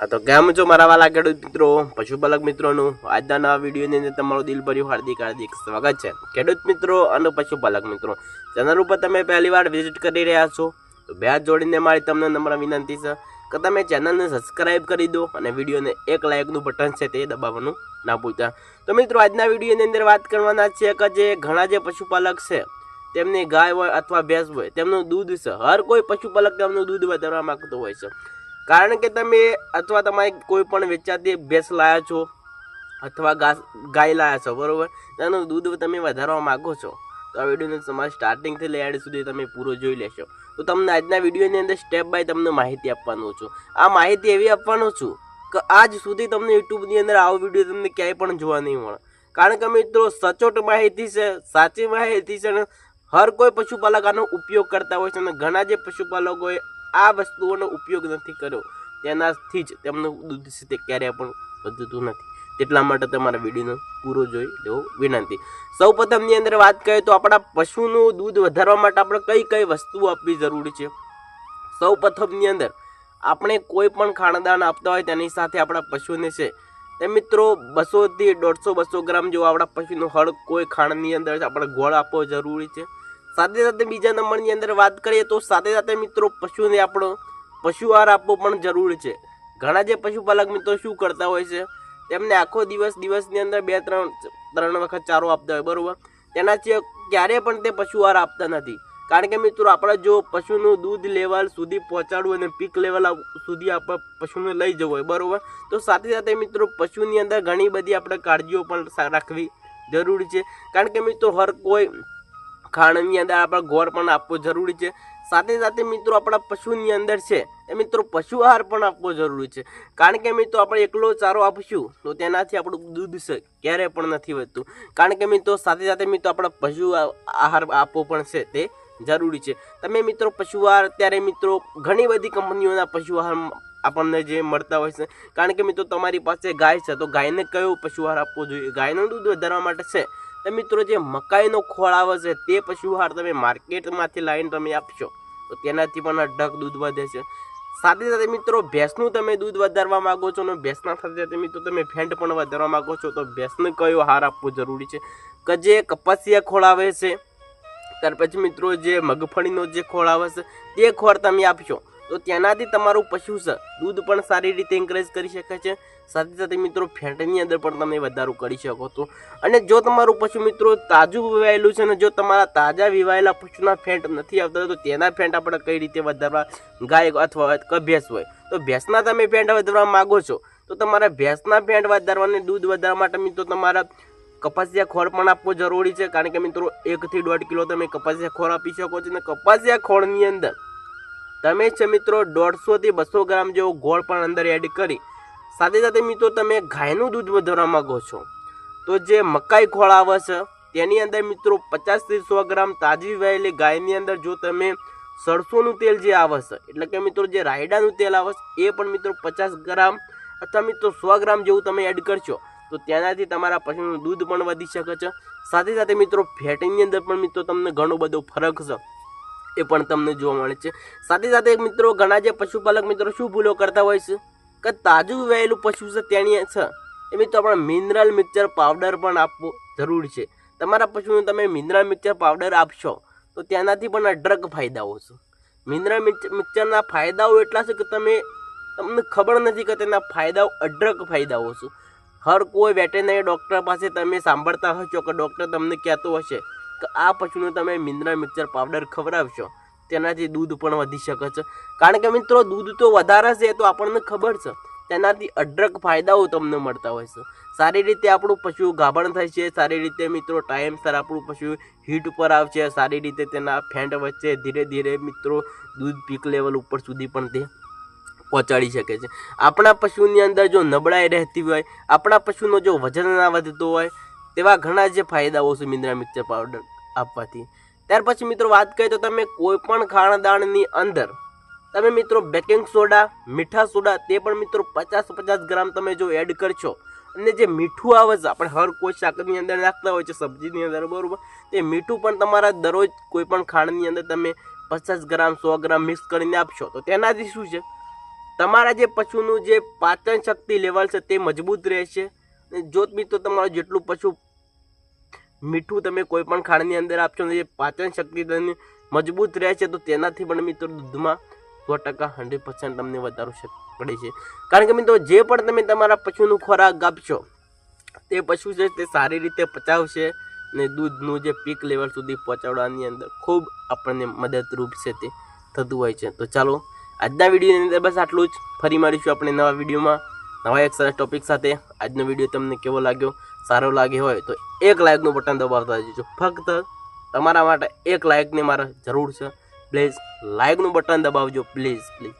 હા તો કેમ છો મારા વાલા ખેડૂત મિત્રો. પશુપાલક મિત્રોનું, આજના નવા વિડીયોની અંદર તમારું દિલભર્યું હાર્દિક હાર્દિક સ્વાગત છે. ખેડૂત મિત્રો અને પશુપાલક મિત્રો, ચેનલ ઉપર તમે પહેલી વાર વિઝિટ કરી રહ્યા છો, તો બે જોડીને મારી તમને નમ્ર વિનંતી છે કે તમે ચેનલને સબસ્ક્રાઇબ કરી દો અને વિડીયોને એક લાઇકનું બટન છે તે દબાવવાનું ના ભૂલતા. તો મિત્રો, આજના વિડીયોની અંદર વાત કરવાના છે કે જે ઘણા જે પશુપાલક છે, તેમની ગાય હોય અથવા ભેંસ હોય, તેમનું દૂધ છે. હર કોઈ પશુપાલક તેમનું દૂધ વધારવા માગતો હોય છે. કારણ કે તમે અથવા તમારી કોઈ પણ વેચાતી ભેંસ લાયા છો અથવા ગાય લાયા છો, બરોબર? તેનું દૂધ તમે વધારવા માગો છો, તો આ વિડીયોને તમારે સ્ટાર્ટિંગથી લઈ એડ સુધી તમે પૂરો જોઈ લેશો. તો તમને આજના વિડીયોની અંદર સ્ટેપ બાય તમને માહિતી આપવાનું છું. આ માહિતી એવી આપવાનો છું કે આજ સુધી તમને યુટ્યુબની અંદર આવો વીડિયો તમને ક્યાંય પણ જોવા નહીં મળે. કારણ કે મિત્રો, સચોટ માહિતી છે, સાચી માહિતી છે ને હર કોઈ પશુપાલક આનો ઉપયોગ કરતા હોય છે અને ઘણા જે પશુપાલકોએ આ વસ્તુઓનો ઉપયોગ નથી કર્યો. તેનાથી જ તેમનું દૂધ છે તે ક્યારેય પણ વધતું નથી. તેટલા માટે તમારા વિડીયોનો પૂરો જોઈ લેવો વિનંતી. સૌ પ્રથમની અંદર વાત કરીએ તો આપણા પશુનું દૂધ વધારવા માટે આપણે કઈ કઈ વસ્તુઓ આપવી જરૂરી છે? સૌ પ્રથમની અંદર આપણે કોઈ પણ ખાણદાન આપતા હોય તેની સાથે આપણા પશુને છે. તે મિત્રો બસોથી દોઢસો બસો ગ્રામ જેવો આપણા પશુનું હળ કોઈ ખાણની અંદર આપણે ગોળ આપવો જરૂરી છે. સાથે સાથે બીજા નંબરની અંદર વાત કરીએ તો સાથે સાથે મિત્રો પશુને આપણો પશુ આહાર આપવો પણ જરૂરી છે. ઘણા જે પશુપાલક મિત્રો શું કરતા હોય છે, તેમને આખો દિવસ દિવસની અંદર બે, ત્રણ ત્રણ વખત ચારો આપતા હોય, બરોબર? તેનાથી ક્યારેય પણ તે પશુ આહાર આપતા નથી. કારણ કે મિત્રો આપણે જો પશુનું દૂધ લેવલ સુધી પહોંચાડવું અને પીક લેવલ સુધી આપણે પશુને લઈ જવું હોય, બરાબર? તો સાથે સાથે મિત્રો પશુની અંદર ઘણી બધી આપણે કાળજીઓ પણ રાખવી જરૂરી છે. કારણ કે મિત્રો હર કોઈ ખાણની અંદર આપણે ગોળ પણ આપવો જરૂરી છે. સાથે સાથે મિત્રો આપણા પશુની અંદર છે એ મિત્રો પશુ આહાર પણ આપવો જરૂરી છે. કારણ કે મિત્રો આપણે એકલો ચારો આપશું તો તેનાથી આપણું દૂધ છે ક્યારેય પણ નથી વધતું. કારણ કે મિત્રો સાથે સાથે મિત્રો આપણા પશુ આહાર આપવો પણ છે તે જરૂરી છે. તમે મિત્રો પશુ આહાર અત્યારે મિત્રો ઘણી બધી કંપનીઓના પશુ આહાર આપણને જે મળતા હોય છે. કારણ કે મિત્રો તમારી પાસે ગાય છે તો ગાયને કયો પશુ આહાર આપવો જોઈએ? ગાયનું દૂધ વધારવા માટે છે. તો મિત્રો, જે મકાઈનો ખોળ આવે છે, તે પશુ આહાર તમે માર્કેટમાંથી લાવીને તમે આપશો. તો તેનાથી પણ ઢગ દૂધ વધે છે. સાથે સાથે મિત્રો, ભેંસનું તમે દૂધ વધારવા માંગો છો અને ભેંસના સાથે સાથે મિત્રો, તમે ફેંટ પણ વધારવા માંગો છો, તો ભેંસને કયો હાર આપવો જરૂરી છે? કે જે કપાસિયા ખોળ આવે છે, ત્યાર પછી મિત્રો, જે મગફળીનો જે ખોળ આવે છે, તે ખોળ તમે આપશો. તો તેનાથી તમારું પશુ છે દૂધ પણ સારી રીતે ઇન્ક્રીઝ કરી શકે છે. સાથે સાથે મિત્રો ફેટની અંદર પણ તમે વધારો કરી શકો છો. અને જો તમારું પશુ મિત્રો તાજું વિવાયેલું છે ને જો તમારા તાજા વિવાયેલા પશુના ફેંટ નથી આવતા, તો તેના ફેટ આપણે કઈ રીતે વધારવા? ગાય અથવા ભેંસ હોય. તો ભેંસના તમે ફેટ વધારવા માગો છો, તો તમારા ભેંસના ફેટ વધારવાને દૂધ વધારવા માટે મિત્રો તમારા કપાસિયા ખોળ પણ આપવો જરૂરી છે, કારણ કે મિત્રો એકથી દોઢ કિલો તમે કપાસિયા ખોળ આપી શકો છો. અને કપાસિયા ખોળની અંદર તમે છે મિત્રો દોઢસોથી બસો ગ્રામ જેવો ગોળ પણ અંદર એડ કરી સાથે સાથે મિત્રો તમે ગાયનું દૂધ વધારવા માંગો છો. તો જે મકાઈ ખોળ આવે છે, તેની અંદર મિત્રો પચાસથી સો ગ્રામ તાજી વહેલી ગાયની અંદર જો તમે સરસોનું તેલ જે આવે છે, એટલે કે મિત્રો જે રાયડાનું તેલ આવે એ પણ મિત્રો પચાસ ગ્રામ અથવા મિત્રો સો ગ્રામ જેવું તમે એડ કરશો, તો તેનાથી તમારા પશુનું દૂધ પણ વધી શકે છે. સાથે સાથે મિત્રો ફેટની અંદર પણ મિત્રો તમને ઘણો બધો ફરક છે, એ પણ તમને જોવા મળે છે. સાથે સાથે મિત્રો ઘણા જે પશુપાલક મિત્રો શું ભૂલો કરતા હોય છે? કે તાજું વહેલું પશુ છે તેની છે. એ મિત્રો આપણે મિનરલ મિક્સર પાવડર પણ આપવો જરૂરી છે. તમારા પશુને તમે મિનરલ મિક્સર પાવડર આપશો, તો તેનાથી પણ અઢળક ફાયદાઓ છે. મિનરલ મિક્સરના ફાયદાઓ એટલા છે કે તમે, તમને ખબર નથી કે તેના ફાયદાઓ અઢળક ફાયદાઓ છે. હર કોઈ વેટેનરી ડૉક્ટર પાસે તમે સાંભળતા હશો કે ડૉક્ટર તમને કહેતો હશે કે આ પશુને તમે મિનરલ મિક્સર પાવડર ખવડાવશો. તેનાથી દૂધ પણ વધી શકે છે. કારણ કે મિત્રો, દૂધ તો વધારે છે તો આપણને ખબર છે. તેનાથી અઢળક ફાયદાઓ તમને મળતા હોય છે. સારી રીતે આપણું પશુ ગાભણ થાય છે, સારી રીતે મિત્રો ટાઈમસર આપણું પશુ હીટ ઉપર આવશે સારી રીતે તેના ફેન્ટ વચ્ચે ધીરે ધીરે મિત્રો દૂધ પીક લેવલ ઉપર સુધી પણ તે પહોંચાડી શકે છે. આપણા પશુની અંદર જો નબળાઈ રહેતી હોય, આપણા પશુનો જો વજન ના વધતો હોય, તેવા ઘણા જે ફાયદાઓ છે મિન્દ્રા મિક્સર પાવડર આપવાથી. ત્યાર પછી મિત્રો વાત કરીએ તો તમે કોઈ પણ ખાણદાણની અંદર, તમે મિત્રો બેકિંગ સોડા મીઠા સોડા તે પણ મિત્રો પચાસ પચાસ ગ્રામ તમે જો એડ કરશો. અને જે મીઠું આવે છે, આપણે હર કોઈ શાકની અંદર નાખતા હોય છે, સબ્જીની અંદર, બરાબર? તે મીઠું પણ તમારા દરરોજ કોઈ પણ ખાંડની અંદર તમે પચાસ ગ્રામ, સો ગ્રામ મિક્સ કરીને આપશો. તો તેનાથી શું છે? તમારા જે પશુનું જે પાચન શક્તિ લેવલ છે તે મજબૂત રહેશે. જો મિત્રો તમારું જેટલું પશુ મીઠું તમે કોઈ પણ ખાંડની અંદર આપશો ને જે પાચન શક્તિ મજબૂત રહે છે તો તેનાથી પણ મિત્રો દૂધમાં સો ટકા હંડ્રેડ પર્સન્ટ તમને વધારો પડે છે. કારણ કે મિત્રો જે પણ તમે તમારા પશુનું ખોરાક આપશો, તે પશુ છે તે સારી રીતે પચાવશે અને દૂધનું જે પીક લેવલ સુધી પહોંચાડવાની અંદર ખૂબ આપણને મદદરૂપ છે તે થતું હોય છે. તો ચાલો આજના વિડીયોની અંદર બસ આટલું જ. ફરી મળીશું આપણે નવા વિડીયોમાં. નવા એક સરસ ટોપિક સાથે આજનો વીડિયો તમને કેવો લાગ્યો, સારો લાગ્યો હોય તો એક લાઇકનું બટન દબાવતા જજો ફક્ત તમારા માટે એક લાઇકની મારે જરૂર છે. પ્લીઝ લાઇકનું બટન દબાવજો. Please please